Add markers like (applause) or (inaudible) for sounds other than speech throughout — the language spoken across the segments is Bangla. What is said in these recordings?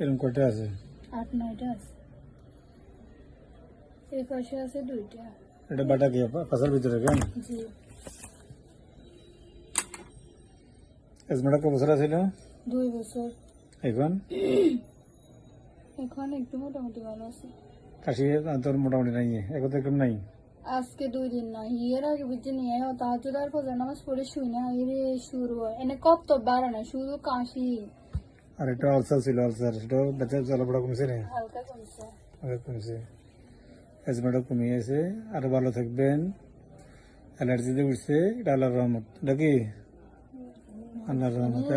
এরকম কয়টা আছে? আট নয়টা আছে। এই পাশে আছে দুইটা। এটা বাটা কি পাশার ভিতরে কেন? জি। এজমাটা কত বছর ছিল দুই বছর। এখন? এখন একটু মোটামুটি ভালো আছে। কাশি তোর মোটামুটি নাই এখন তো একদম নাই। আজকে দুই দিন না এর আগে বুঝছি নিয়ে তাহাজুদ আর ফজর নামাজ পড়ে শুই না এর শুরু এনে কপ তো বাড়ে না শুধু কাশি। আর এটা আলসার ছিল আলসার সেটাও বাচ্চা চলাপড়া কমছে না? হালকা কমছে। এজমাটা কমিয়েছে আরও ভালো থাকবেন। অ্যালার্জিতে উঠছে এটা আল্লাহর রহমত নাকি আল্লাহর রহমত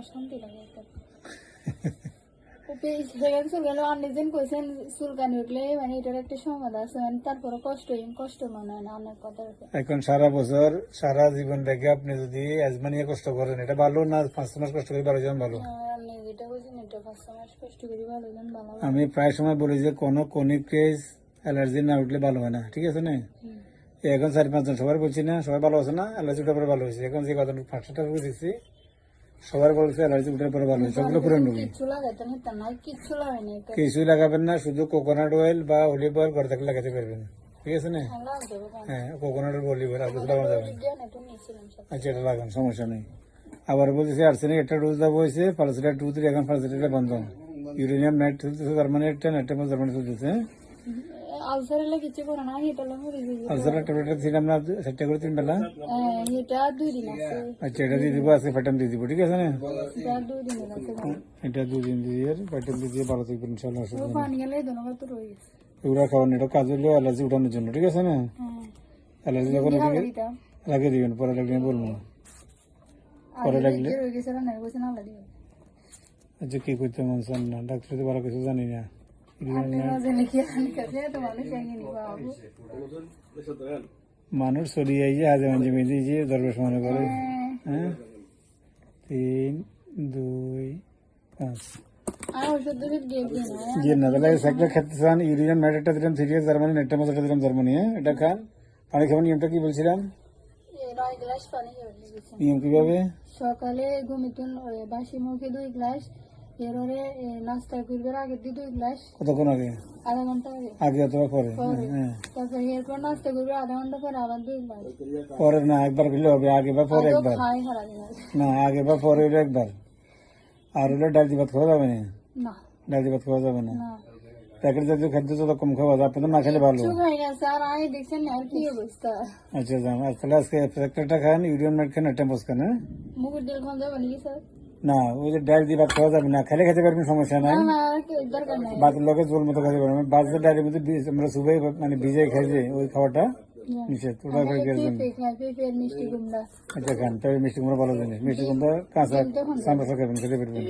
অশান্তি লাগে (laughs) একটা। ওকে সেখানে চুল কেন আপনি যেন কইছেন চুল উঠলে মানে এটার একটা সমাধান আছে মানে তারপরে কষ্ট কষ্ট মনে হয় না অনেক কথা এখন সারা বছর সারা জীবন রেখে আপনি যদি এজমা নিয়ে কষ্ট করেন এটা ভালো না পাঁচ মাস কষ্ট করে ভালো যান ভালো। আমি প্রায় সময় বলি যে কোনো কনিক কেস অ্যালার্জি না উঠলে ভালো হয় না ঠিক আছে না এখন চারি পাঁচজন সবার বলছি না সবাই ভালো আছে না অ্যালার্জি উঠার পরে ভালো হয়েছে এখন যে কথা পাঁচটা দিচ্ছি সবার বলছে অ্যালার্জি উঠার পরে ভালো সবগুলো পুরান রোগী কিছুই লাগাবেন না শুধু কোকোনাট অয়েল বা অলিভ অয়েল ঘর থেকে লাগাতে পারবেন। ঠিক আছে না? হ্যাঁ কোকোনাট অলিভ অয়েল কিছু লাগানো যাবে না বিজ্ঞান এটা নিয়েছিলাম সব। আচ্ছা এটা লাগান সমস্যা নেই। আবার বলতেছি আর্সেনিক একটা ডোজ দেওয়া হয়েছে পালসিটা টু থ্রি এখন পালসিটা বন্ধ। ইউরেনিয়াম নাইট চলতেছে জার্মানি একটা নাইটটা জার্মানি চলতেছে আলসার এলে কিছু করে না এটা লাগে আলসারের ট্যাবলেট সেটটা করে তিন বেলা। এটা দুই দিন আছে। আচ্ছা এটা দিয়ে দিব আজকে প্যাটার্ন দিয়ে দিব ঠিক আছে না? এটা দুই দিন আছে দিয়ে প্যাটার্ন দিয়ে দিয়ে ভালো থাকবেন ইনশাল্লাহ নেই পানি গেলে ধন্যবাদ তো রয়ে এগুলা খাওয়ান এটা কাজ হলো অ্যালার্জি উঠানোর জন্য ঠিক আছে না? হ্যাঁ। অ্যালার্জি যখন লাগিয়ে দিবেন পরে লাগলে বলব। পরে লাগলে লাগে আচ্ছা কি করতে মন চান না ডাক্তার তো ভালো কিছু জানি না। মানুষ এগিয়ে নি বাবু মানুষ চলি যাইছে হাজে মাঝে মেঝে যে দরবেশ মনে করে। হ্যাঁ? তিন, দুই, পাঁচ। যে না তাহলে সাইকেল খেতে চান সিরিয়াস জার্মানি নেটটা দিলাম, জার্মানি হ্যাঁ? এটা খান। পানি খাবার কি বলছিলাম? নিয়ম সকালে ঘুমিতুন বাসি মুখে দুই গ্লাস এরপরে এ, নাস্তা করবার আগে দিয়ে দুই গ্লাস কতক্ষণ আগে আধা ঘণ্টা আগে আগে অথবা পরে পরে। হ্যাঁ তারপরে এরপর নাস্তা করবে আধা ঘণ্টা পরে আবার দুই গ্লাস পরে না একবার খেলে হবে আগে বা পরে একবার খাই সারাদিন আগে। না আগে বা পরে হলো একবার আর হলো ডাল ভাত খাওয়া যাবে না না ডাল ভাত খাওয়া যাবে না না প্যাকেট জাতীয় খাদ্য যত কম খাওয়া যায় আপনাদের না খেলে ভালো কিছু খাই না স্যার আমি দেখছেন না আর কি অবস্থা আচ্ছা যান আর তাহলে আজকে একটা খান ইউরিয়ান মেট খান একটা বস খান হ্যাঁ? না ওই যে ডাল দিয়ে ভাত খাওয়া যাবে না খেলে খেতে পারবেন সমস্যা নাই। ভাতের লোকের জল মতো খেতে পারবেন ডালের মধ্যে আমরা সুবাই মানে ভিজে খাইছে ওই খাওয়াটা নিষেধ ওটা খাই কুমড়া। আচ্ছা খান তবে মিষ্টি কুমড়া ভালো জিনিস মিষ্টি কুমড়া কাঁচা খাবেন খেতে পারবেন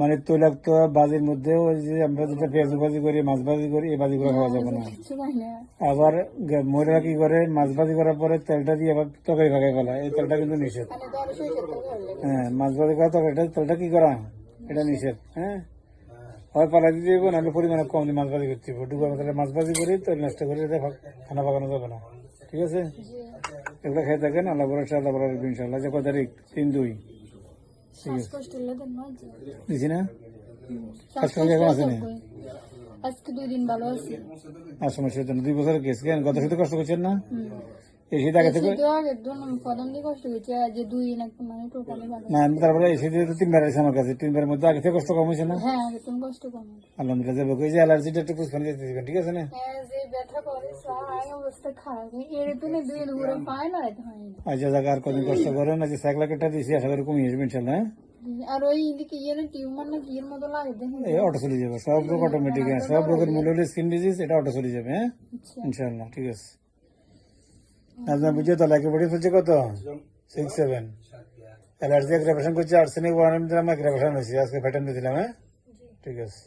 মানে তৈলাক্ত বাজির মধ্যে ওই যে আমরা যেটা পেঁয়াজ ভাজি করি মাছ ভাজি করি এই ভাজিগুলো খাওয়া যাবে না। আবার মহিলারা কি করে মাছ ভাজি করার পরে তেলটা দিয়ে আবার তরকারি ভাগাই ফেলা এই তেলটা কিন্তু নিষেধ। মানে। হ্যাঁ মাছ ভাজি করা তরকারিটা তেলটা কি করা? এটা নিষেধ হ্যাঁ? হয় পালা দিতে দেবো নাহলে পরিমাণে কম দিয়ে মাছ ভাজি করতে হবে। ডুবার তাহলে মাছ ভাজি করি তেল নষ্ট করে এটা খানা পাকানো যাবে না। ঠিক আছে? এগুলো খেয়ে থাকেন আল্লাহ ভরসা আল্লাহ ইনশাল্লাহ যে কয় তারিখ? তিন দুই শ্বাসকষ্ট হলে দেন মাঝে দিছি না শ্বাসকষ্ট এখন আছে না আজকে দুই দিন ভালো আছি। আর সমস্যা হচ্ছে না দুই বছর কেস কেন? গত সাথে কষ্ট করছেন না? হুম। এই শীত আগে থেকে শীতে আগে দুন প্রথম দিকে কষ্ট হয়েছে আর যে দুই দিন একটু মানে টোটালি ভালো না আমি তারপরে এই শীতে তো তিনবার এসে আমার কাছে তিনবারের মধ্যে আগে থেকে কষ্ট কম হয়েছে না? হ্যাঁ আগে তুমি কষ্ট কম আলহামদুলিল্লাহ যাব ওই যে অ্যালার্জিটা একটু পুষ্পানি যেতে দিবেন ঠিক আছে না? হ্যাঁ যে ব্যথা করে সারা অবস্থা খারাপ এর তো না দুই ঘুরে পায় না এটা হয় না। আজ জায়গা আর কদিন কষ্ট করেন আজ সাইকেল কেটে দিয়েছি আশা করি কমিয়ে আসবে ইনশাল্লাহ হ্যাঁ? আর ওই এদিকে ইয়ের টিউমার না কি এর মতো লাগে দেখেন এই অটো চলে যাবে সব রোগ অটোমেটিক হ্যাঁ সব রোগের মূল হলে স্কিন ডিজিজ এটা অটো চলে যাবে হ্যাঁ? আচ্ছা। ইনশাল্লাহ ঠিক আছে। আপনার বুঝে তো লাগে বডি ফেলছে কত? সিক্স সেভেন অ্যালার্জি এক রেপারেশন করছে আর্সেনিক ওয়ান দিলাম এক রেপারেশন হয়েছে। আজকে ফ্যাটেন দিলাম হ্যাঁ? ঠিক আছে।